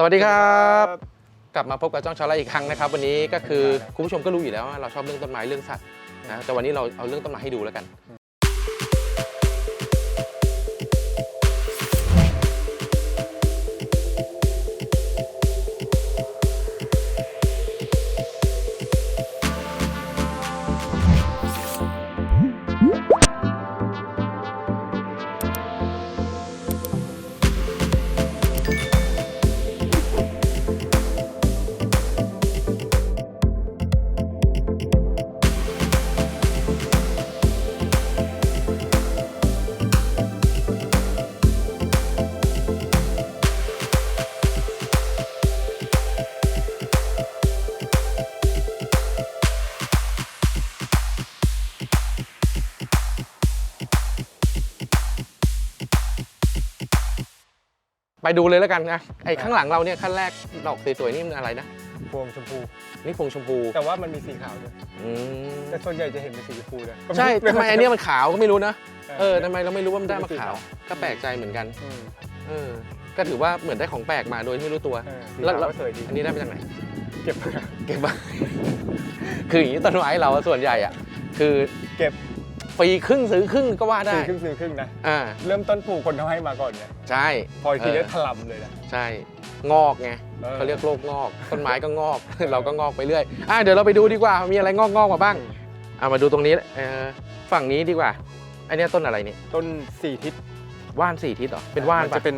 สวัสดีครับ กลับมาพบกับจ้องชาวไร่อีกครั้งนะครับ วันนี้ก็คือคุณผู้ชมก็รู้อยู่แล้วว่าเราชอบเรื่องต้นไม้เรื่องสัตว์นะแต่วันนี้เราเอาเรื่องต้นไม้ให้ดูแล้วกัน ไปดูเลยแล้วกันนะไอ้ข้างหลังเราเนี่ยขั้นแรกดอกสวยๆนี่มันอะไรนะพวงชมพู นี่พวงชมพูแต่ว่ามันมีสีขาวด้วยอืมแต่ส่วนใหญ่จะเห็นเป็นสีชมพูนะใช่ทำไมไอ้เนี่ยมันขาวก็ไม่รู้นะเออเอทำไมเราไม่รู้ว่ามันได้มาขาว ก็แปลกใจเหมือนกันมเออก็ถือว่าเหมือนได้ของแปลกมาโดยไม่รู้ตัวเออสีแล้วขาวแล้วก็สวยดีอันนี้ได้มาจากไหน เก็บมาเก็บมาคืออย่างนี้ต้นไม้เราอะส่วนใหญ่อะคือเก็บ ฟรีครึ่งซื้อครึ่งก็ว่าได้ซื้อครึ่งซื้อครึ่งนะ อ่าเริ่มต้นปลูกคนเขาให้มาก่อนเนี่ยใช่พออีกทีเออได้ถล่มเลยนะ ใช่ งอกไงออ เขาเรียกโรคงอก ต้นไม้ก็งอก เราก็งอกไปเรื่อยอะเดี๋ยวเราไปดูดีกว่า มีอะไรงอกงอกๆมาบ้างเอามาดูตรงนี้เออฝั่งนี้ดีกว่าอันเนี้ยต้นอะไรนี่ต้นสี่ทิศว่านสี่ทิศเหรอเป็นว่านมัปะจะเป็น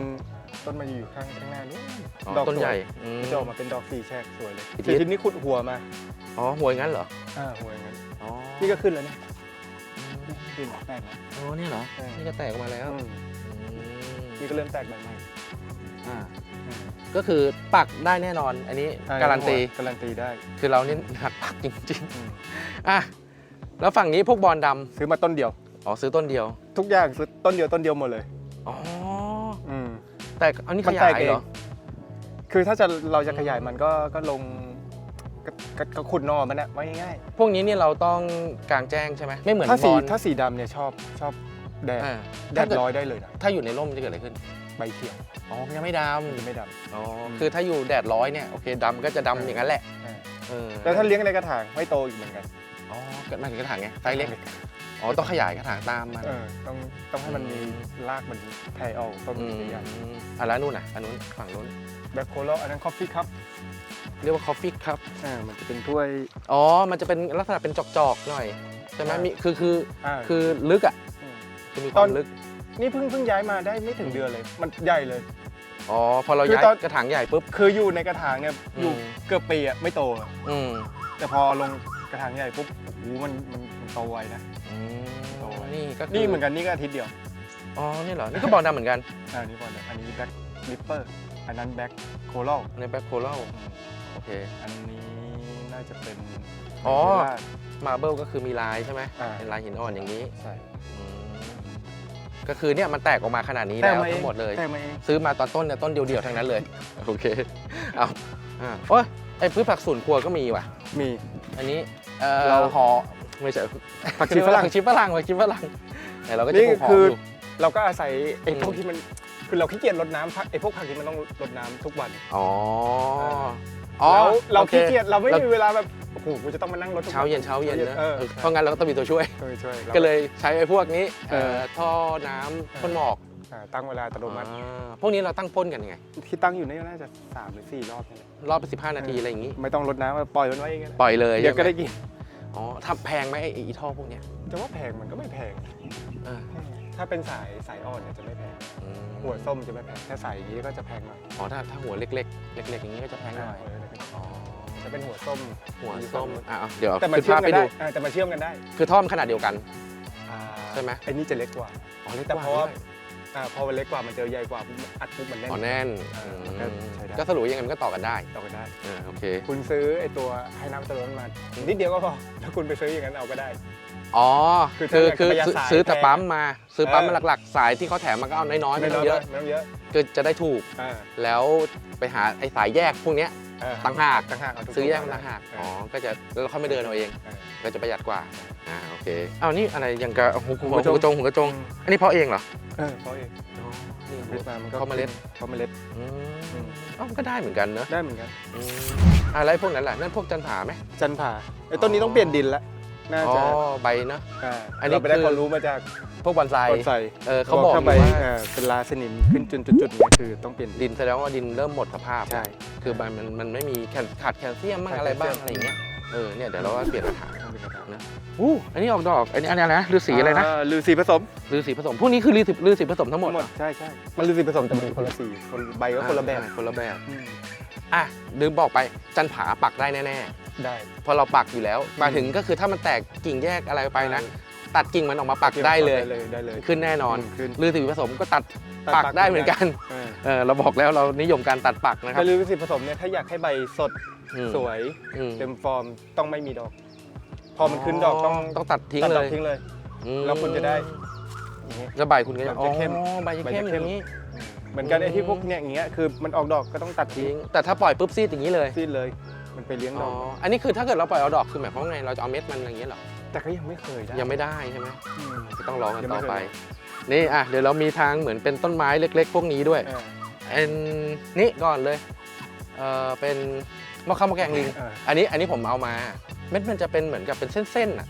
ต้นมาอยู่ข้างข้างหน้านู้นอ๋อดอกต้นใหญ่สวยอืมมันจะออกมาเป็นดอกสี่แฉกสวยเลยสี่ทิศ สี่ทิศนี่ขุดหัวมาอ๋อหัวอย่างนั้นเหรออ่าหัวอย่างนั้นอ๋อนี่ก็ขึ้นแล้วเนี่ย ขึ้นแตกแล้วอ๋อเนี่ยเหรอ ใช่ นี่ก็แตกออกมาแล้วอืมอืมนี่ก็เริ่มแตกใบใหม่อ่าอืมก็คือปักได้แน่นอน อันนี้ใช่การันตี การันตีได้คือเรานี่หักปักจริงอืมๆอะแล้วฝั่งนี้พวกบอลดำซื้อมาต้นเดียว อ๋อซื้อต้นเดียว ทุกอย่างซื้อต้นเดียวต้นเดียวหมดเลยอ๋อ อืม แต่อันนี้มัขนยาแตยกเอง เหรอ คือถ้าจะเราจะอืมขยายมันก็ก็ลง ก็ก็ก็ขุดหนอมันนะไว้ง่ายพวกนี้เนี่ยเราต้องกลางแจ้งใช่ไหมไม่เหมือนๆถ้าบสีอลถ้าสีดำเนี่ยชอบชอบแดดอ่าแดถ้าดเกิดร้อยได้เลยนะถ้าอยู่ในร่มจะเกิดอะไรขึ้น ใบเขียวอ๋อยังไม่ดมันจะไม่ดำอ๋ออมคือถ้าอยู่แดดร้อยเนี่ยโอเคดำก็จะดำอย่างนั้นแหละำอ่าเออแต่ถ้าเลี้ยงในกระถางไม่โตอีกเหมือนกันอ๋อเกิดมาถึงกระถางไงไซส์เล็กอ๋อต้องขยายกระถางตามมันเออต้องต้องให้มันมีอืมรากมันแผ่ออกต้นอืมันมใหญ่อะแล้วนู่นน่ะอันนู้นฝั่งนู้น แบ็คโคโลอันนั้นคอฟฟี่คัพ เรียกว่าคอฟฟี่ครับอ่ามันจะเป็นถ้วย อ๋อ มันจะเป็นลักษณะเป็นจอกๆหน่อยใช่ไหมอ่ามีมีคือคืออ่า คือลึกอะมคือมีคตอวานมลึกนี่เพิ่งเพิ่งย้ายมาได้ไม่ถึงเดือนเลย มันใหญ่เลย อ๋อพอเราคือย้ายตอน กระถางใหญ่ปุ๊บ คืออยู่ในกระถางเนี่ยอยู่อืมเกือบปีอะไม่โตอะอืมแต่พอลงกระถางใหญ่ปุ๊บโอ้โหมันมันมันโตไวนะ อืมโตไว้นี่ก็คืนี่เหมือนกันนี่ก็อาทิตย์เดียวอ๋อนี่เหรอนี่ก็บอลดำเหมือนกัน อ่านี่ก่อนเลยอันนี้แบ็คลิปเปอร์ อันนั้นแบ็คโคโลในแบ็คโคลโอเค อันนี้น่าจะเป็นอ๋อเวลามาเบิลก็คือมีลายใช่ไหมอ่า เป็นลายหินอ่อนอย่างนี้ใช่อืมก็คือเนี่ยมันแตกออกมาขนาดนี้แต่แล้วมาเอทั้งงหมดเลย แต่มาเองซื้อมาตอนต้นเนี่ยต้นเดียวๆทั้งนั้นเลย โอเค เอาอ่าโอ้ยไอ้พืชผักสวนครัวก็มีว่ะ มี อันนี้เอ่อเราหอไม่ใช่ผักชีฝรั่ง ผักชีฝรั่งผักชีฝรั่งแต่เราก็จะนี่ปลูกหอมคืออ ยู่ เราก็อาศัยไอ้อืมพวกที่มัน คือเราขี้เกียจรดน้ำผักไอ้พวกผักที่มันต้องรดน้ำทุกวัน อ๋ออ๋อเราโอคขี้เกียจเราไม่เรามีเวลาแบบโอ้โหกูจะต้องมานั่งรถทุกวั เช้าเย็นเช้าเย็นนะเออ เออเพราะงั้นเราก็ต้องมีตัวช่วย ช่วยช่วยรา ก็เลยใช้ไอ้พวกนี้เออเอ่อท่อน้ำพ่นหมอกอ่าตั้งเวลาอัตโนมัติอ่าพวกนี้เราตั้งพ่นกันยังไง ที่ตั้งอยู่นี่น่าจะสามหรือสี่รอบนี่แหละรอบไปสิบห้านาทีอะไรอย่างงี้ ไม่ต้องรดน้ำปล่อยมันไว้อย่างเงี้ยปล่อยเลยเดี๋ยวก็ใช่หมได้กิน อ๋อทำแพงไหมไอ้ไอ้ท่อพวกเนี้ยจะว่าแพงมันก็ไม่แพง เออถ้าเป็นสายสายอ่อนเนี่ยจะไม่แพง อืมหัวส้มจะไม่แพง ถ้าสายอย่างนี้ก็จะแพงหน่อยอ๋อถ้าถ้าหัวเล็กๆ เล็กๆอย่างนี้ก็จะแพงหน่อยเอออ๋อจะเป็นหัวส้มหัวส้มอะเอาเดี๋ยวแต่มันขึ้นเชื่อภามพกัไปนดูได้อ่าแต่มันเชื่อมกันได้คือท่อมนขนาดเดียวกัน อ่าใช่ไหมไอ้นี่จะเล็กกว่า อ๋อเล็กแต่กว่าเพราะว่าด้วย อ่าพอมันเล็กกว่ามันเจอใหญ่กว่าปุ๊บอัดปุ๊บมันแน่น อ๋อแน่นเอออืมก็ใช้ได้ ก็สรุปยังไงมันก็ต่อกันได้ต่อกันได้เออโอเค คุณซื้อไอ้ตัวให้น้ำตะลนมา นิดเดียวก็พอถ้าคุณไปซื้ออย่างนั้นเอาก็ได้ อ๋อ คือคือถ้าคืออยากจะประหยัดซื้อสายซื้อแต่แพงปั๊มมา ซื้อปั๊มเออ มาหลักๆ สายที่เขาแถมมาก็เอาน้อยๆไม่ต้องเยอะไม่ต้องเยอะคือจะได้ถูก อ่าแล้วไปหาไอ้สายแยกพวกเนี้ยเออต่างหาก ต่างหากเาทุกซื้อแยกตัวต่างหากเออ๋ออก็จะแล้วเราค่อยมาเดินเอาเอง เออ ก็จะประหยัดกว่า อ่า โอ เคอ้าวนี่อะไรอย่างกับหูหูหูกระจงกระจงหูกระจง อันนี้เพาะเองเหรอเออเพราะเองอ๋อนี่ขึ้นมามันก็เพราะเมล็ดเพราะเมล็ดอืมอืมอ๋อมันก็ได้เหมือนกันเนอะได้เหมือนกันอืมอะไรพวกนั้นแหละนั่นพวกจันผาไหมจันผาไอ้ต้นนี้ต้องเปลี่ยนดินละน่าอ๋อจะใบเนอะาอันนี้เราไปได้คือความรู้มาจากพวกบอนไซต้นไทรเออเขาบอกอถ้ายู่ใบว่าเอ่อเป็นลาสนิมขึ้นจุดจุดๆๆเนี่ยคือต้องเปลี่ยนดินดินแสดงว่าดินเริ่มหมดสภาพใช่คือมันมันมันไม่มีแคลขาดแคลเซียมบ้างขาดอะไรบ้างแคลเซียมอะไรอย่างเงี้ยเออเนี่ยเดี๋ยวเราก็เปลี่ยนกระถางต้ องเป็นกระถางอู้อันนี้ออกดอก อันนี้อันนี้อะไรนะฤาษีอะไรนะาฤาษีผสมฤาษีผสม พวกนี้คือฤาษีฤาษีผสมทั้งหมดหมดใช่ใช่มันฤาษีผสมแต่มันคนละสีคนใบก็คนละแบบอ่าคนละแบบอืมอะลืมบอกไปจันผาปักได้แน่ได้ๆเพราะเราปักอยู่แล้ว มาถึงก็คือถ้ามันแตกกิ่งแยกอะไรไปนะตัดกิ่งมันออกมาปักได้เลยได้เลยได้เลยขึ้นแน่นอนขึ้นฤาษีผสมก็ตัดตัดปักปักได้เหมือนกันเออเออเราบอกแล้วเรานิยมการตัดปักนะครัแต่บฤาษีผสมเนี่ยถ้าอยากให้ใบสดอืมสวยอืมเต็มฟอร์มต้องไม่มีดอก พอมันขึ้นดอกต้องต้องตัดทิ้งตัดเลดอกยทิ้งเลย อืมแล้วคุณจะได้อย่างเงี้ยแล้วใบคุณก็จะมันอ๋อจะเข้มใบจะใบจะเข้มเข้อมย่างนี้เหมือนกันอืมไอ้ที่พวกเนี่ยอย่างเงี้ยคือมันออกดอกก็ต้องตัดทิ้ทิ้งงแต่ถ้าปล่อยปุ๊บซีดอย่างนี้เลยซีดเลย มันไปเลี้ยงดอ๋ออกอันนี้คือถ้าเกิดเราปล่อยเอาดอกคือหมายความว่าไงเราจะเอาเม็ดมันอย่างนี้เหรอแต่ก็ยังไม่เคยได้ยังไม่ได้ใช่ไหมอืมก็ต้องรอกันยังไม่ต่อไปเคยนี่อะเดี๋ยวเรามีทางเหมือนเป็นต้นไม้เล็ก ๆ พวกนี้ด้วย เอออันนี้ก่อนเลย เออเป็นมะขามมะแกงลิง เอออันนี้อันนี้ผมเอามา เม็ดมันจะเป็นเหมือนกับเป็นเส้นๆอะ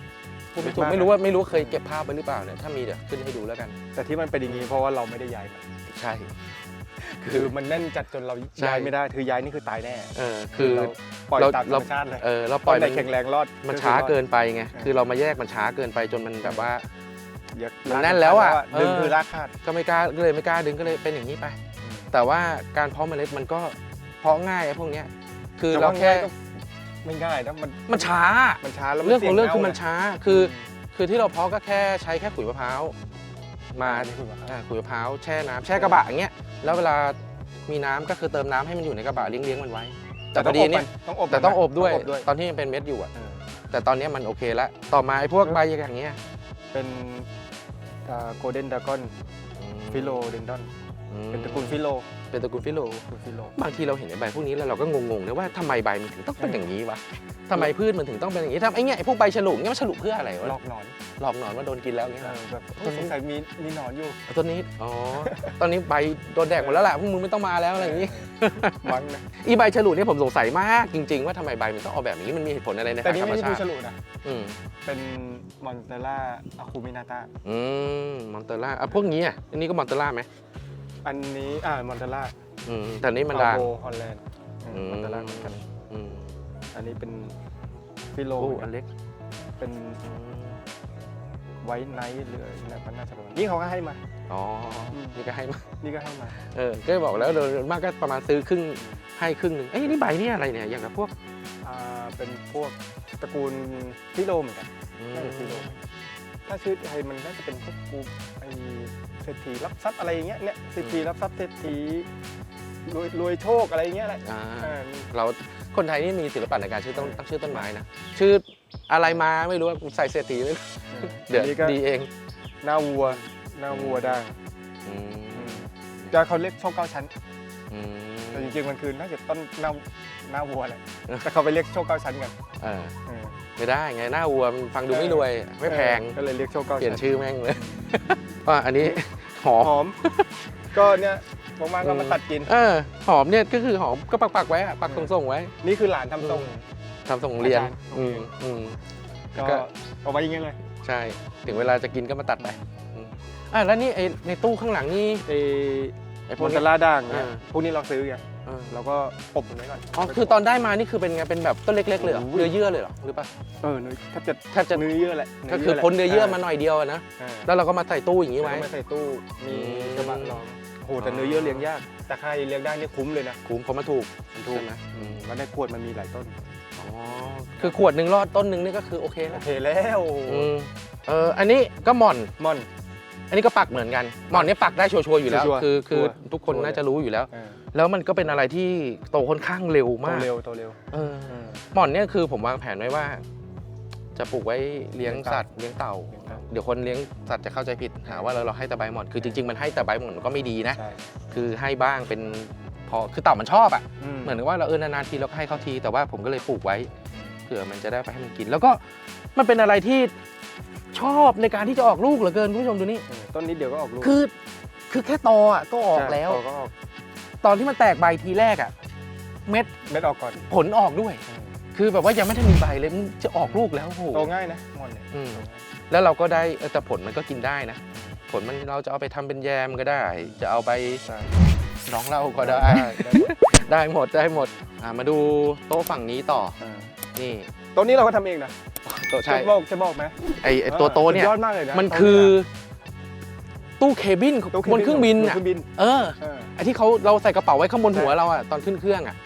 พูดไม่ถูกเม็ดมากไม่รู้ว่าไม่รู้เคยเก็บภาพไว้หรือเปล่าเนี่ยถ้ามีเดี๋ยวขึ้นให้ดูแล้วกัน แต่ที่มันเป็นอย่างนี้เพราะว่าเราไม่ได้ย้ายมันใช่ คือมันแน่นจัดจนเราใช่ย้ายไม่ได้คือย้ายนี่คือตายแน่เออคือเราปล่อยเราตามธรเรารมชาติเลยเออเราปปล่ล่ออยยแต่มันแข็งแรงรอดมันช้าเกินไปไงเออคือเรามาแยกมันช้าเกินไปจนมันแบบว่าเยอะมันแน่นแล้วอะดึงเออคือรากขาดก็ไม่กล้าก็เลยไม่กล้าดึงก็เลยเป็นอย่างนี้ไป แต่ว่าการเพาะเมล็ดมันก็เพาะง่ายไอ้พวกเนี้ยคือแต่เราว่าแค่ง่ายก็ ไม่ง่ายนะมันมันช้า มันช้าแล้วมันเรื่องของเรื่องสี่ยคือมันน่าช้า คือ คือที่เราเพาะก็แค่ใช้แค่ขุยมะพร้าว มาอันนี้คือแบบอ่าขุยมะพร้าวแช่น้ำแช่กระบะอย่างเงี้ย แล้วเวลามีน้ำก็คือเติมน้ำให้มันอยู่ในกระบะเลี้ยงเลี้ยงๆมันไว้ แต่พอดีเนี่ย ต้องอบแต่ต้องอบด้วยต้องอบด้วยตอนที่มันเป็นเม็ดอยู่อะเออแต่ตอนเนี้ยมันโอเคแล้ว ต่อมาไอ้พวกใบอย่างเงี้ยเป็นโกลเด้นดากอนฟิโลเดนดอนอืมเป็นตระกูลฟิโล เป็นตระกูลฟิโลตระกูลฟิโล บางทีเราเห็นไอ้ใบพวกนี้แล้วเราก็งงๆนะว่าทำไมใบมันถึงต้องเป็นอย่างนี้วะทำไมพืชมันถึงต้องเป็นอย่างนี้ทำไอ้เงี้ยไอ้พวกใบฉลุเนี่ยมันฉลุเพื่ออะไรวะหลอกหนอนหลอกหนอนว่าโดนกินแล้วเงี้ยเอเหรออแบบต้นสงสัยมีมีหนอนอยู่เอาต้นนี้อ๋อตอนนี้ใบโดนแดกหมดแล้วแหละพวกมึงไม่ต้องมาแล้วอะไรอย่างนี้ มั้งนะอีใบฉลุเนี่ยผมสงสัยมากจริง ๆ ว่าทำไมใบมันต้องออกแบบนี้มันมีเหตุผลอะไรในแต่ทางนี่ธรรมไม่ใช่ชาผู้ติฉลุนะ อืมเป็นมอนเตล่าอะคูมินาตาอืมมอนเตล่าอะพวกนี้อะอันนี้ก็มอนเตล่าไหม อันนี้อ่ามอนเตล่าอืมแต่นี่มันด่างโบฮอลแลนด์มอนเตล่าเหมือนกัน อืมอันนี้เป็นฟิโลโอ้อันเล็กเป็นอืมไวท์ไนท์หรืออะไรมันน่าจะประมาณนี่เขาก็ให้มา อ๋ออืมนี่ก็ให้มานี่ก็ให้มา เออก็บอกแล้วโดยมากก็ประมาณซื้อครึ่งให้ครึ่งหนึ่งเอ้ยนี่ใบนี่อะไรเนี่ยอย่างกับพวกอ่าเป็นพวกตระกูลฟิโลเหมือนกันอืมน่าจะฟิโลถ้าชื่อไทยมันน่าจะเป็นพวกกูไอ เศรษฐีรับทรัพย์อะไรอย่างเงี้ยเนี่ยเศรษฐีรับทรัพย์เศรษฐีรวยรวยโชคอะไรอย่างเงี้ยแหละอ่า อ่า เราคนไทยนี่มีศิลปะในการชื่อต้นตั้งชื่อต้นไม้นะ ชื่ออะไรมาไม่รู้ว่าใส่เศรษฐีไม่รู้เดี๋ยวอันนี้ก็ ดีเองหน้าวัวหน้าวัวด่างอืมจะเขาเรียกโชคเก้าชั้น อืม แต่จริงๆมันคือน่าจะต้นหน้าหน้าวัวแหละ แต่เขาไปเรียกโชคเก้าชั้นกันเออเออ ไม่ได้ไงหน้าวัวมันฟังดูไม่รวยไม่แพงก็เลยเรียกโชคเก้าเปลี่ยนชั้นชื่อแม่งเลย ว่าอันนี้หอมหอม ก็เนี่ยบางๆก็มาตัดกิน เออหอมเนี่ยก็คือหอมก็ปักปักๆไว้อะปักส่งๆไว้นี่คือหลานทำทรง ทำส่งเรียนอาจารย์ อืมอืม ก็ก็ เอาไว้อย่างเงี้ยเลยใช่ ถึงเวลาจะกินก็มาตัดไปอืมอะแล้วนี่ไอ้ในตู้ข้างหลังนี่ไอ้ไอ้พมวอกนนี้เตล่าด่างเนี่ยอ่า พวกนี้เราซื้อไงเออเราก็อบมันไว้ก่อนอ๋อคือตอนได้มานี่คือเป็นไงเป็นแบบต้นเล็กๆเลยเหรอโอ้ยเนื้อเยื่อเลยเหรอหรือเปล่าเออเนื้อถ้าจะแทบจะเนื้อเยื่อแหละก็คือพ้นเนื้อเยื่อมาหน่อยเดียวอะนะอ่าแล้วเราก็มาใส่ตู้อย่างนี้ไว้ไว้มาใส่ตู้มีอืมกระบะรองโหแต่เนื้อเยื่อเลี้ยงยาก แต่ใครเลี้ยงได้นี่คุ้มเลยนะคุ้มเพราะมันถูกมันถูกใช่ไหมอืมแล้วในขวดมันมีหลายต้นอ๋อคือขวดหนึ่งรอดต้นหนึ่งนี่ก็คือโอเคโอแล้วเคแล้วอืมเอออันนี้ก็หม่อน ม่อน อันนี้ก็ปักเหมือนกัน หม่อนเนี่ยปักได้ชัวร์ๆอยู่แล้ว ชัวร์ๆคือคือชัวร์ทุกคนชัวร์น่าจะรู้อยู่แล้วเออ แล้วมันก็เป็นอะไรที่โตค่อนข้างเร็วโตมากเร็วโตเร็ว เออเออหม่อนเนี่ยคือผมวางแผนไว้ว่า จะปลูกไว้เลี้ยงเลี้ยงเต่าสัตว์เลี้ยงเต่า เลี้ยงเต่า เดี๋ยวคนเลี้ยงสัตว์จะเข้าใจผิดหาว่าเราเราให้แต่ใบหม่อนคือจริงๆมันให้แต่ใบหม่อนก็ไม่ดีนะ ใช่คือให้บ้างเป็นพอคือเต่ามันชอบอะอืมเหมือนกับว่าเราเออนานๆทีเราก็ให้เขาทีแต่ว่าผมก็เลยปลูกไว้เผื่อมันจะได้ไปให้มันกิน แล้วก็มันเป็นอะไรที่ชอบในการที่จะออกลูกเหลือเกินคุณผู้ชมดูนี่เออต้นนี้เดี๋ยวก็ออกลูกคือคือแค่ตออะก็ออกแล้ว ใช่ก็ออก ตอนที่มันแตกใบทีแรกอะเม็ดเม็ดออกก่อนผลออกด้วย คือแบบว่ายังไม่ทันมีใบเลยมันจะออกลูกแล้วโอ้โห โตง่ายนะมอนเนี่ยอืม แล้วเราก็ได้เออแต่ผลมันก็กินได้นะ ผลมันเราจะเอาไปทำเป็นแยมก็ได้ จะเอาไปใช่น้องเหล้าก็ได้ ได้หมดได้หมดได้หมดอ่ามาดูโต๊ะฝั่งนี้ต่ออ่านี่ตัวนี้เราก็ทำเองนะโต๊ะใช่จะบอกจะบอกไหมไอไอตัวโต๊ะเนี่ย สุดยอดมากเลยนะมันคือ ตู้เคบินตู้บนเครื่องบินบนอะ เครื่องบินเออ เออไอ ที่เขาเราใส่กระเป๋าไว้ข้างบนหัวเราอะตอนขึ้นเครื่องอะ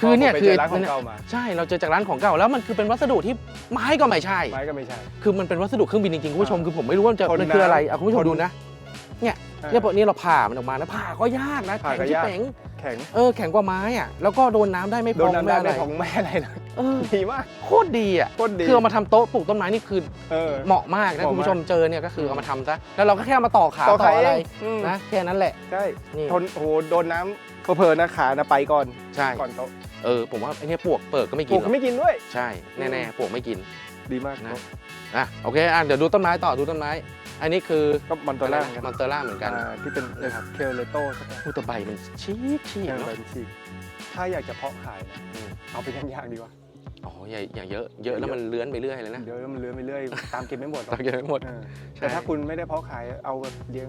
คือเนี่ยพไปคือจร้านของเก่ามาใช่เราเจอจากร้านของเก่าแล้วมันคือเป็นวัสดุที่ไม้ก็ไม่ใช่ไม้ก็ไม่ใช่ คือมันเป็นวัสดุเครื่องบินจริงๆคุณผู้ชมอ่าคือผมไม่รู้ว่ามันจะทนมันคืออะไรน้ำเอาคุณผู้ชมทนดูนะ เนี่ยอ่าเนี่ยพวกนี้เราผ่ามันออกมานะผ่าก็ยากนะผ่าแข็งก็ที่ยากเป๋งแข็ง เออแข็งกว่าไม้อะแล้วก็โดนน้ำได้ไม่พโดอนงน้ำไม่ได้อะไรในของแม่อะไรเลยเออดีมากโคตรดีอะโคตรดีคือเอามาทำโต๊ะปลูกต้นไม้นี่คือเออ เหมาะมากนะเหมาะคุณผู้ชมมากเจอเนี่ยก็คือเอามาทำซะแล้วเราก็แค่เอามาต่อขาต่อต่ขาออะไรเองอืมนะแค่นั้นแหละ ใช่นี่ ทนโอ้โหโดนน้ำเพอๆนะขานะไปก่อนใช่ก่อนโต๊ะเออผมว่าไอ้เนี่ยปวกเปิดก็ไม่ปกิลูนกหรอก็กไม่กินด้วย ใช่แน่ๆปวกไม่กิน ดีมากนะอะโอเคอะเดี๋ยวดูต้นไม้ต่อดูต้นไม้ อันนี้คือก็มอนตอร่าเหมือนกันมอนเตอร่าเหมือนกัน อ่าที่เป็นเคลเลโต้ใช่ไหมพูดแต่ใบมันชี้ชี้เออเนาะใบเป็นฉีกถ้าอยากจะเพาะขายนะอืม เอาไปย่างๆดีกว่า อ๋ออย่าอย่าเยอะเยอะแล้วมันเลื้อนไปเรื่อยเลยนะเดี๋ยวมันเลื้อยไปเรื่อย ตามเก็บไม่หมดหรอกตามเยอะไม่หมด เออใช่แต่ถ้าคุณไม่ได้เพาะขายเอาแบบเลี้ยง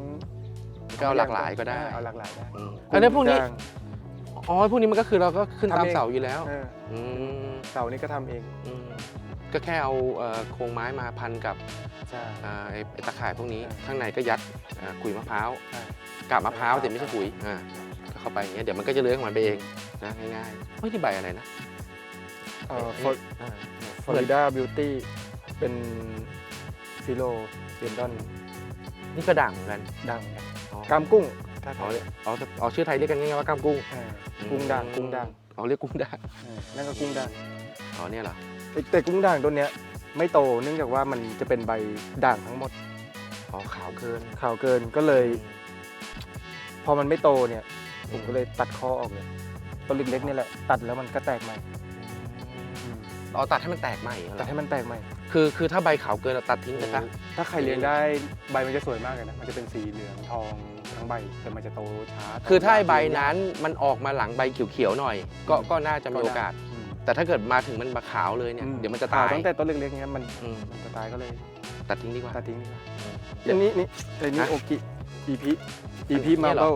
ก็เอาหลากหลายก็ได้ เอาหลากหลายได้อืมอันนี้พวกนี้จ้าง อ๋อพวกนี้มันก็คือเราก็ขึ้นทำตามเอง เสาอยู่แล้วเอออืมเสานี่ก็ทำเอง อืม ก็แค่เอาเอ่อโครงไม้มาพันกับใช่อ่าไอ้ไอ้ตะข่ายพวกนี้ใช่ข้างในก็ยัดอ่าขุยมะพร้าวใช่กาบมะพร้าวแต่ไม่ใช่ขุยอ่าก็เข้าไปอย่างเงี้ยเดี๋ยวมันก็จะเลื้อยของมันไปเองนะง่ายๆเฮ้ยนี่ใบอะไรนะเอ่อเอ้ยอ่าฟลอริดาบิวตี้เป็นฟิโลเดนดอนนี่ก็ด่างเหมือนกันดังกันอ๋อกามกุ้งถ้าอ๋อทำเรียกอ๋ออ๋อชื่อไทยเรียกกันง่ายๆว่ากล้ามกุ้งเออกุ้งด่างกุ้งด่างอ๋อเรียกกุ้งด่างเออนั่นก็กุ้งด่างอ๋อเนี่ยเหรอ แต่แต่กุ้งด่างต้นเนี้ยไม่โตเนื่องจากว่ามันจะเป็นใบด่างทั้งหมดอ๋อขาวเกินขาวเกินก็เลย พอมันไม่โตเนี่ยผมก็เลยตัดข้อออกเลยต้นเล็กๆนี่แหละตัดแล้วมันก็แตกใหม่อ๋อตัดให้มันแตกใหม่เหรตัอดให้มันแตกใหม่ คือคือถ้าใบขาวเกินเราตัดทิ้งไปซะถ้าใครเลี้ยงได้ใบมันจะสวยมากเลยนะมันจะเป็นสีเหลืองทองทั้งใบแต่มันจะโตช้าคือถ้าไอ้ใบโตยากนั้นมันออกมาหลังใบเขียวๆหน่อย ก็ก็น่าจะมีโอกาสอืม แต่ถ้าเกิดมาถึงมันมาขาวเลยเนี่ยอืเดี๋ยวมันจะขตายตั้งแต่ต้นเล็กๆเนี้ยมันอืมมันจะตายก็เลย ตัดทิ้งดีกว่าตัดทิ้งดีกว่าเดี๋ยวอันนี้นี่อันนี้ฮะโอกิอีพีอีพีอัมานนี้เหรเบิอล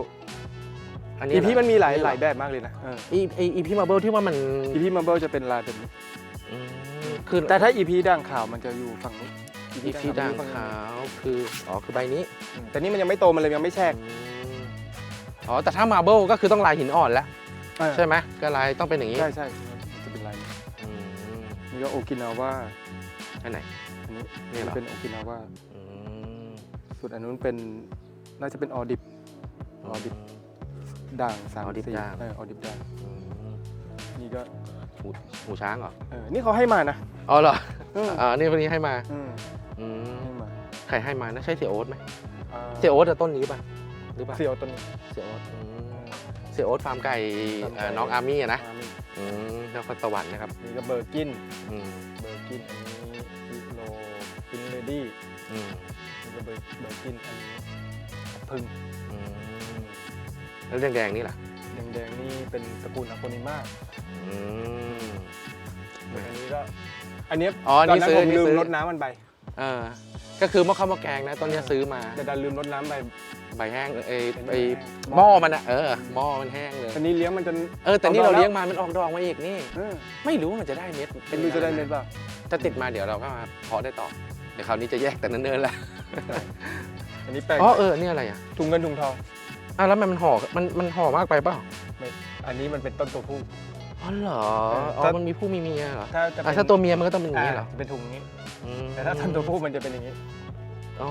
อันนี้อีพีเหรมันมีหลายอัหลายเรอแบบมากเลยนะอีอีอีพีมาเบิลที่ว่ามันอีพีมาเบิลจะเป็นลายแบบนี้อืมคือแต่ถ้าอีพีด่างขาวมันจะอยู่ฝั่งนี้อีพีด่างอยู่ฝั่นี้ขาวคืออ๋อคือใบนี้อืมแต่นี่มันยังไม่โตมันเลยยังไม่แฉกอืมอ๋อแต่ถ้ามาเบิลก็คือต้องลายหินอ่อนแล้วเออใช่ไหมก็ลายต้องเป็นอย่างนี้ใช่ใช่ นี่ก็โอกินาว่าอันไหน อันนี้นี่เหรอ เป็นโอกินาว่า อืมส่วนอันนู้นเป็นน่าจะเป็นออดิบอ๋อดิบ ด่างสามออดิบสีด่าง เออออดิบด่าง อืมนี่ก็หูหูช้างเหรอเออนี่เขาให้มานะอ๋อเหรอเอออ่านี่วันนี้ให้มาอืมอืมให้มาใครให้มานะใช่เสียโอ๊ตไหมอ่าเสียโอ๊ตอะต้นนี้ป่ะหรือเปล่าเสียวต้นนี้เสียโอ๊ตอืมเสียโอ๊ตฟาร์มไก่ฟาร์มไก่เอ่อน้องอาร์มี่อะนะอ่านี่อืมนครสวรรค์นะครับนี่ก็เบอร์กิน อืมเบอร์กินอันนี้ลิโลพินเลดี้อืมนี่ก็เบอร์เบอร์กินอันนี้พึ่งอืมแล้วแดงๆนี่ล่ะแดงๆนี่เป็นตระกูลอะโคนิมาอืม อันนี้ก็ อันเนี้ยอ๋อตอนนี่นั้นซื้อผมนี่ลืมซื้อ รดน้ำมันไป เออ ก็คือหม้อข้าวหม้อแกงนะต้นเนี้ยซื้อมาแต่ดันลืมรดน้ำไป ใบแห้งไอ้เป็นไอ้แห้งหม้อมันอะเออหม้อมันแห้งเลย อันนี้เลี้ยงมันจนเออแต่นี่อเราอกดอกเลี้ยงมามันออกดอกมาอีกนี่ เออไม่รู้ว่ามันจะได้เม็ดเป็นดูจะได้เม็ดเปล่าถ้าติดมาเดี๋ยวเราก็มาเพาะได้ต่อเดี๋ยวคราวนี้จะแยกแต่เนิ่นๆแหละอันนี้แปลกอ๋อเออเนี่ยอะไรอะถุงเงินถุงทองอะแล้วมันมันห่อมันมันห่อมากไปเปล่าอันนี้มันเป็นต้นตัวผู้อ๋อเหรอเอออ๋อถ้ามันมีผู้มีเมียเหรอถ้าจะอะเป็นถ้าตัวเมียมันก็ต้องเป็นอย่างนี้เหรอจะเป็นถุงนี้ อืมแต่ถ้าต้นตัวผู้มันจะเป็นอย่างนี้อ๋อ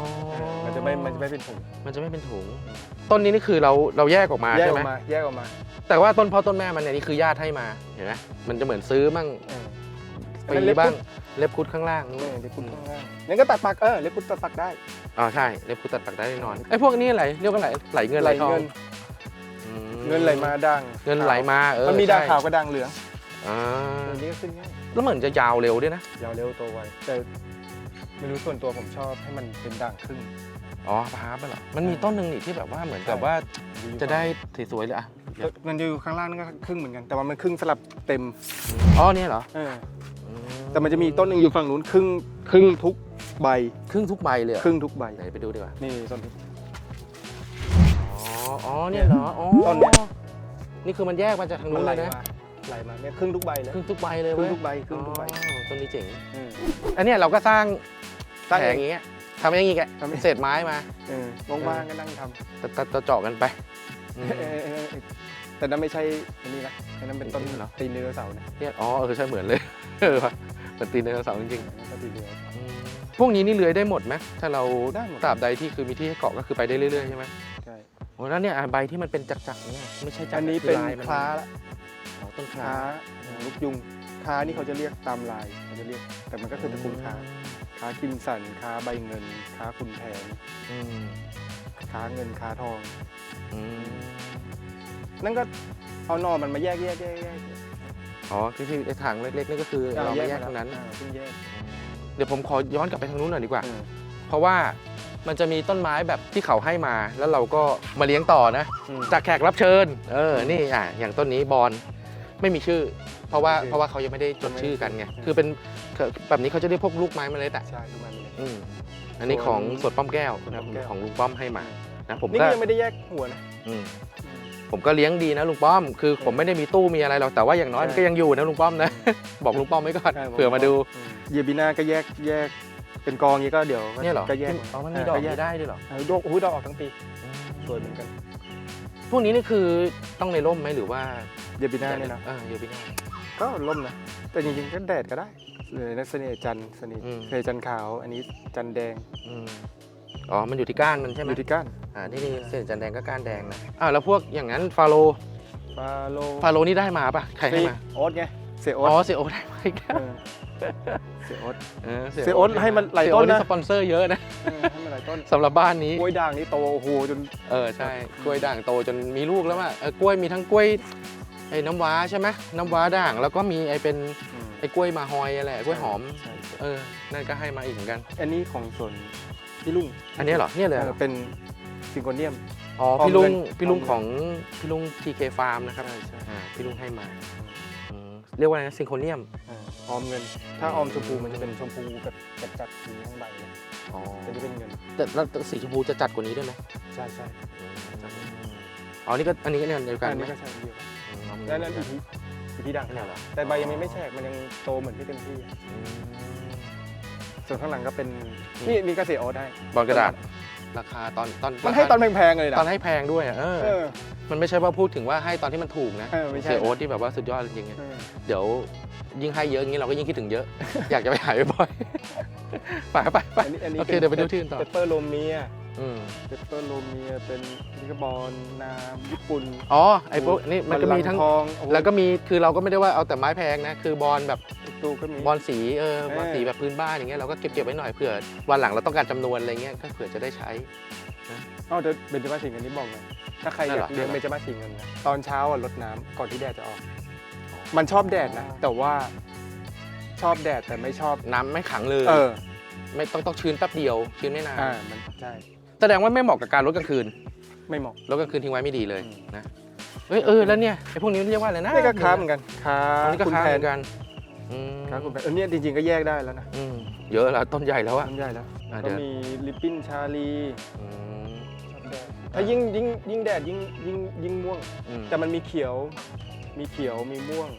มันจะไม่มันจะไม่เป็นถุงมันจะไม่เป็นถุง ต้นนี้นี่คือเราเราแยกออกมาแยกใช่อไหมอกมาแยกออกมาแต่ว่าต้นพ่อต้นแม่มันเนี่ยนี่คือญาติให้มาเห็นไหมมันจะเหมือนซื้อมั่งเออปีอันนั้นเล็บบ้างคุดเล็บคุดข้างล่างเออเล็บคุดข้างล่างนั่นก็ตัดปักเออเล็บคุดตัดปักได้อ๋อใช่เล็บคุดตัดปักได้แน่นอนไอ้พวกนี้อะไรเรียกว่าไหลไหลเงินไหลทองเงินอืมเงินไหลมาด่างเงินไหลมาเออมันมีด่างใช่ขาวกับด่างเหลือง อ่าอันนี้ก็ขึ้นง่ายแล้วเหมือนจะยาวเร็วด้วยนะ ยาวเร็วโตไวแต่ไม่รู้ส่วนตัวผมชอบให้มันเป็นด่างครึ่ง อ๋อพาร์ปเหรอ มันมีต้นหนึ่งนี่ที่แบบว่าเหมือนกับว่าจะได้สวยๆเลยอะมันอยู่ข้างล่างนั่นก็ครึ่งเหมือนกัน แต่ว่ามันครึ่งสลับเต็มอ๋อเนี่ยเหรอเอออืแต่มันจะมีต้นหนึ่งอยู่ฝั่งนู้นครึ่งครึ่งทุกใบ ครึ่งทุกใบเลยเหรอครึ่งทุกใบ ไหนไปดูดีกว่า นี่ต้นนี้ อ๋อ อ๋อเนี่ยเหรอ อ๋อต้นเนี่ย นี่คือมันแยกมาจากทางมันู้นนไหลเลยนะ มา ไหลมาเนี่ยครึ่งทุกใบเลยครึ่งทุกใบเลยครึ่เว้งยทุกใบครึ่งทุกใบ อ๋อต้นนี้เจ๋ง อืมอันเนี้ยเราก็สร้างสร้างแผเองงอย่างเงี้ยทำอย่างงี้แกทำเอง เศษไม้มาเออว่างๆก็นั่งทำตะตะตะเจาะกันไปอืม เออเออเออแต่นั้นไม่ใช่อันนี้นะอันนั้นเป็นต้นเหรอ ตีนไดโนเสาร์นะเนี่ยอ๋อเออใช่เหมือนเลยเออว่ะเหมือนตีนไดโนเสาร์จริงก็ตีนไดโนเสาร์ๆอืมพวกนี้นี่เลื้อยได้หมดไหมถ้าเราได้หมด ตราบใดที่คือมีที่ให้เกาะก็คือไปได้เรื่อยๆใช่ไหมใช่โอ้แล้วเนี่ยอะใบที่มันเป็นจักรๆเนี่ยไม่ใช่จักรอันนี้เป็นลายมัคล้าละอ๋อ ต้นคคล้าล้าลูกยุงคล้านี่เขาจะเรียกตามลายเขาจะเรียก แต่มันก็คือตระกูลคล้าคล้ากิมสันคล้าใบเงินคล้าคุณแผนอืมคล้าเงินคล้าทองอืมนั่นก็เอาหน่อมันมาแยกแยกแยกแยกอ๋อคือที่ไอ้ถังเล็กๆนี่ก็คือเราไม่แยกมทั้งนั้นอ่าเพิ่งแยก เดี๋ยวผมขอย้อนกลับไปทางนู้นหน่อยดีกว่าเออเพราะว่ามันจะมีต้นไม้แบบที่เขาให้มา แล้วเราก็มาเลี้ยงต่อนะอืมจากแขกรับเชิญ เออ นี่อะอย่างต้นนี้บอล ไม่มีชื่อ เพราะว่าไม่มีชื่อเพราะว่าเขายังไม่ได้จดชื่อกันไงอืมคือเป็นคือแบบนี้เขาจะเรียกพวกลูกไม้เมล็ดอะใช่ดูมันเลย อืมอันนี้ส่วนของสวนป้อมแก้วสวนนะป้อมแก้ว ของลุงป้อมให้มานะผมนี่ก็ก็ยังไม่ได้แยกหัวนะ อืมผมก็เลี้ยงดีนะลุงป้อม คือผมไม่ได้มีตู้มีอะไรหรอกแต่ว่าอย่างน้อยใช่มันก็ยังอยู่นะลุงป้อมนะ บอกลุงป้อมไว้ก่อนใช่ เผื่อมาดู เยบิน่าก็แยกแยกเป็นกองอย่างนี้ก็เดี๋ยวเนี่ยเหรอก็แยกอ๋อมันมีดอกแยนี้ได้ด้วยเหรอเออดอกอุ้ยดอกออกทั้งปีสวยเหมือนกัน พวกนี้นี่คือต้องในร่มไหมหรือว่า เยบิน่าเนี่ยนะเออเยบิน่าก็ร่มนะ แต่จริงๆก็แดดก็ได้เลยนะเสน่ห์จันทร์เสน่ห์อืมเสน่ห์จันทร์ขาว อันนี้จันทร์แดงอืมอ๋อ มันอยู่ที่ก้านมันใช่ไหมอยู่ที่ก้านอ่าที่นี่เส้นจันแดงก็ก้านแดงนะอ่าแล้วพวกอย่างนั้นฟาโลฟาโลฟาโลนี่ได้มาปะใครให้ซีมาโอ๊ตไงเสียโอ๊อ๋อตเซโอได้มาอีกแล้วเออเสียโอ๊ตเออเสียโอ๊ตให้มันหลายต้นนะเสีโอ๊สปอนเซอร์เยอะนะเออให้มาหลายต้นสำหรับบ้านนี้กล้วยด่างนี่โตโอ้โหจนเออใช่กล้วยด่างโตจนมีลูกแล้วอะเออกล้วยมีทั้งกล้วย ไอ้น้ำว้าใช่ไหมน้ำว้าด่าง แล้วก็มีไอ้เป็นไอ้กล้วยมาฮอยอะไรกล้วยหอม ใช่ใช่เออ นั่นก็ให้มาอีกเหมือนกัน อันนี้ของสวนพี่ลุงอันนี้เหรอเนี่ยเลยเหรอเป็นซิงโกเนียม อ๋อออมพี่ลุงเงินพี่ลุงออมเงินของพี่ลุงทีเคฟาร์มนะครับใช่ใช่อ่าพี่ลุงให้มาอืมเรียกว่าอะไรนะซิงโคเนียมอ่าออมเงิน ถ้าออมชมพูมันจะเป็นชมพูแบบจัดจัดๆสีทั้งใบเลยอ๋อแต่นี่เป็นเงิน แต่แล้วสีชมพูจะจัดกว่านี้ด้วยไหมใช่ใช่อ๋อนี่ก็อันนี้ก็เนี่ยเดียวกันอันไหมนี้ก็ใช่เดียวกัน อืมนั่นนั่นอีพีอีพีด่างเนี่ยเหรอแต่ใบยังไม่แฉกมันยังโตเหมือนที่เต็มที่ อืมส่วนข้างหลังก็เป็นนี่นี่นี่ก็เสียโอ๊ตได้ บอลกระดาษ ราคาตอนตอนมันให้ตอนแพงๆเลยนะตอนให้แพงด้วยอะเออ เออ มันไม่ใช่ว่าพูดถึงว่าให้ตอนที่มันถูกนะเออไม่ใช่เสียโอ๊ตที่แบบว่าสุดยอดจริงๆอะเออเดี๋ยวยิ่งให้เยอะอย่างนี้เราก็ยิ่งคิดถึงเยอะ อยากจะไปหายบ่อยๆไปไปไปอันนี้อันนี้โอเคเดี๋ยวไปดูที่อื่นต่อเปเปอร์โลเมีย อืมเปเปอร์โลเมียเป็นนิกบอลน้ำญี่ปุ่นอ๋อไอ้พวกนี่มันก็มีทั้ง บัลลังก์ทองโอ้โหแล้วก็มีคือเราก็ไม่ได้ว่าเอาแต่ไม้แพงนะ คือบอลแบบตูก็มี บอลสีเออเออบอลสีแบบพื้นบ้านอย่างเงี้ยเราก็เก็บเก็บไว้หน่อยเผื่อวันหลังเราต้องการจำนวนอะไรเงี้ยก็เผื่อจะได้ใช้เอ้าเดี๋ยวเบนจมาสิงอันนี้บอกเลยถ้าใครอยากนั่นเหรอเลี้ยงเบนจมาสิงกันนะตอนเช้าอะรดน้ำก่อนที่แดดจะออก มันชอบแดดนะ แต่ว่าชอบแดดแต่ไม่ชอบ น้ำไม่ขังเลยเออ ไม่ต้องต้องชื้นแป๊บเดียวชื้นไม่นาน อ่ามันใช่ แสดงว่าไม่เหมาะกับการรดกลางคืนไม่เหมาะรดกลางคืนทิ้งไว้ไม่ดีเลยอืม นะเอ้ยเออแล้วเนี่ยไอ้พวกนี้เรียกว่าอะไรนะนี่ก็ค้าเหมือนกันค้าอันนี้ก็คุณค้าแผเหนมือนกันอืมค้าคุณแผนเออเนี่ยจริงๆก็แยกได้แล้วนะอืมเยอะแล้วต้นใหญ่แล้วอะต้นใหญ่แล้วอะก็เดี๋ยว มีลิปปิ้นชาลีอืมชอบแดดถ้ายิ่งยิ่งยิ่งแดดยิ่งยิ่งยิ่งม่วง อืม แต่มันมีเขียว มีเขียว มีม่วง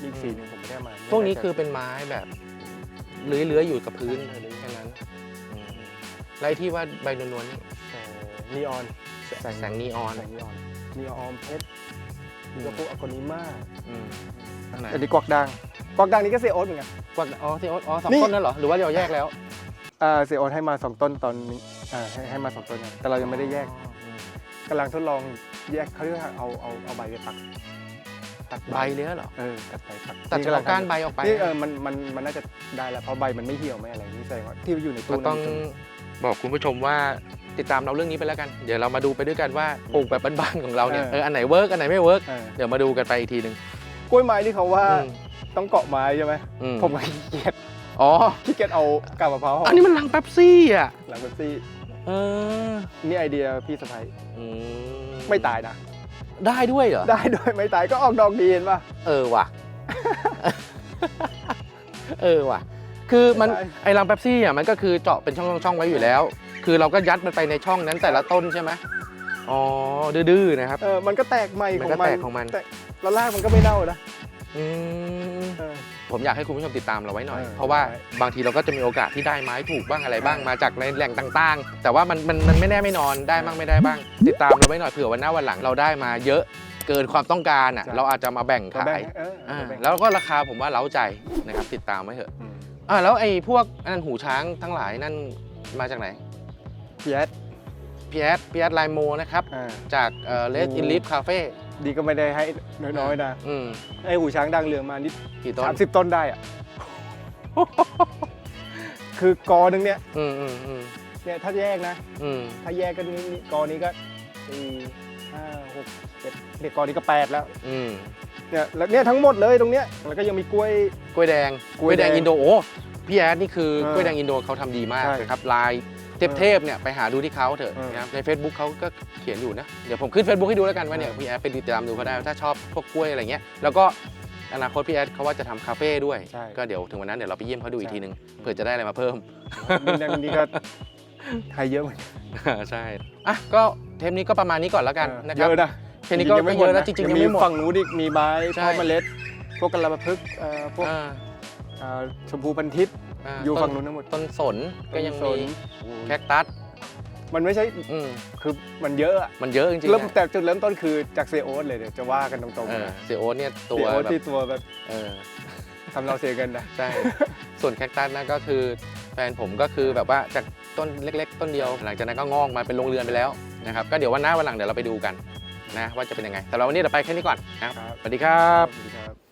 มีอีกสีหนึ่งผมไม่ได้เอามาพวกนี้คือเป็นไม้แบบเลื้อยๆอยู่กับพื้นใช่เลยแค่นั้นอืมแล้ว ไอ้ที่ว่าใบนวลๆนี่นีออนแสงนีออนแสงนีออนนีออนเพชรมีก็พวกอะโกนิมาอืมข้างในอันนี้กวักดังกวักดังนี่ก็เซโอสเหมือนกันกวักอ๋อที่อ๋อสองนี่ต้นนั่นเหรอหรือว่าเราแยกแล้วอ่าเซโอสให้มาสองต้นตอนนี้อ่าให้ให้มาสองต้นไงแต่เรายังไม่ได้แยกอืมกำลังทดลองแยกเขาเรียกว่าเอาเอาเอาใบไปตัดตัดใบเลยเหรอเออตัดใบตัดตัดเฉพาะก้านใบออกไปนี่เออมันมันมันน่าจะได้แล้วเพราะใบมันไม่เหี่ยวไม่อะไรนี่แสดงว่าที่อยู่ในก็ตู้ต้องนั้น บอกคุณผู้ชมว่าติดตามเราเรื่องนี้ไปแล้วกัน เดี๋ยวเรามาดูไปด้วยกันว่าปลูกแบบบ้านๆของเราเนี่ยเอออันไหนเวิร์กอันไหนไม่เวิร์กเออเดี๋ยวมาดูกันไปอีกทีหนึ่งกล้วยไม้ที่เขาว่าอืมต้องเกาะไม้ใช่ไหมอืมผมก็ขี้เกียจอ๋อขี้เกียจเอากาบมะพร้าวห่ออันนี้มันลังเป๊ปซี่อะหลังเบปซี่เออนี่ไอเดียพี่สะพ้ยอืไม่ตายนะ ได้ด้วยเหรอ ได้ด้วยไม่ตายก็ออกดอกดีเห็นป่ะ เออว่ะ เออว่ะ คือมันไม่ได้ไอ้รังเป๊ปซี่อะมันก็คือเจาะเป็นช่องๆช่องไว้อยู่แล้ว คือเราก็ยัดมันไปในช่องนั้นแต่ละต้นใช่ไหมอ๋อดื้อๆนะครับ เออมันก็แตกใหม่มันขก็องมันแตกของมันแต่แล้วรากมันก็ไม่เน่านะอืมเออ ผมอยากให้คุณผู้ชมติดตามเราไว้หน่อย เออเพราะว่าไว้บางทีเราก็จะมีโอกาสที่ได้ไม้ถูกบ้างอะไรบ้างเออมาจากในแหล่งต่างๆ แต่ว่ามันมันมันไม่แน่ไม่นอนได้บ้างไม่ได้บ้าง ติดตามเราไว้หน่อยเผื่อวันหน้าวันหลังเราได้มาเยอะเกินความต้องการอะใช่เราอาจจะมาแบ่งก็ขาแบ่งยเอออ่าก็บ่งแล้วก็ราคาผมว่าเล้าใจนะครับติดตามไว้เถอะ อืม อ่าแล้วไอ้พวกอันนั้นหูช้างทั้งหลายนั่นมาจากไหนพี่แอดพีแอดพีแอดไลโมนะครับ อ่า จากเอ่อเลสอินลิฟคาเฟ่ดีก็ไม่ได้ให้น้อยๆนะอืมไอหูช้างดังเรืองมานิดกี่ต้นสามสิบต้นได้อะ คือกอหนึงเนี่ยอืมอืมอืมเนี่ยถ้าแยกนะ อืมถ้าแยกก็นี่นี่กอนี้ก็สี่ห้าหกเจ็ดเนี่ยกอนี้ก็แปดแล้ว อืม เนี่ยแล้วเนี่ยทั้งหมดเลยตรงเนี้ยแล้วก็ยังมีกล้วย กล้วยแดงกล้วยแดงอินโดโอ้พี่แอดนี่คือเออกล้วยแดงอินโดเขาทำดีมากใช่นะครับลายเทพๆเนี่ยไปหาดูที่เขาเถอะเออนะครับใน Facebook เขาก็เขียนอยู่นะเดี๋ยวผมขึ้น Facebook ให้ดูแล้วกันว่าเนี่ยเออ พี่แอดไปติดตามดูเขาได้ถ้าชอบพวกกล้วยอะไรเงี้ยแล้วก็อนาคตพี่แอดเขาว่าจะทำคาเฟ่ด้วย ใช่ก็เดี๋ยวถึงวันนั้นเดี๋ยวเราไปเยี่ยมเขาดูอีกใช่ ทีนึงเผื่อจะได้อะไรมาเพิ่มนี่นั่นนี่ก็ให้เยอะเหมือนกันใช่อะก็เทปนี้ก็ประมาณนี้ก่อนแล้วกันเออนะคเยรับ อะนะ เทปนี้ก็จริงๆไม่เยอะแล้วจริงๆยังไม่หมด ฝั่งนู้นอีกมีไม้ใช่พ่อเมล็ด พวกกระลาพึกษ์เอ่อพวกอ่าเอ่อชมพูพันทิพย์าอยู่ต้ฝั่งนู้นทั้งหมดต้นสนก็ยังต้มีนสนแคคตัสมันไม่ใช่อืมคือมันเยอะอะมันเยอะจริงๆเริ่มอะแต่จุดเริ่มต้นคือจากเซโอสเลยเดี๋ยวจะว่ากันตรงเอๆอนะเสียโอ๊ตเนี่ยตัเซวโอสแบบที่ตัวแบบเออ ทำเราเสียเงินนะ ใช่ ส่วนแคคตัสนั่นก็คือแฟนผมก็คือแบบว่าจากต้นเล็ก ๆ ต้นเดียว หลังจากนั้นก็งอกมาเป็นโรงเรือนไปแล้วนะครับ ก็เดี๋ยววันหน้าวันหลังเดี๋ยวเราไปดูกัน นะว่าจะเป็นยังไงแต่เราวันนี้เราไปแค่นี้ก่อนนะครับครับสวัสดีครับ สวัสดีครับ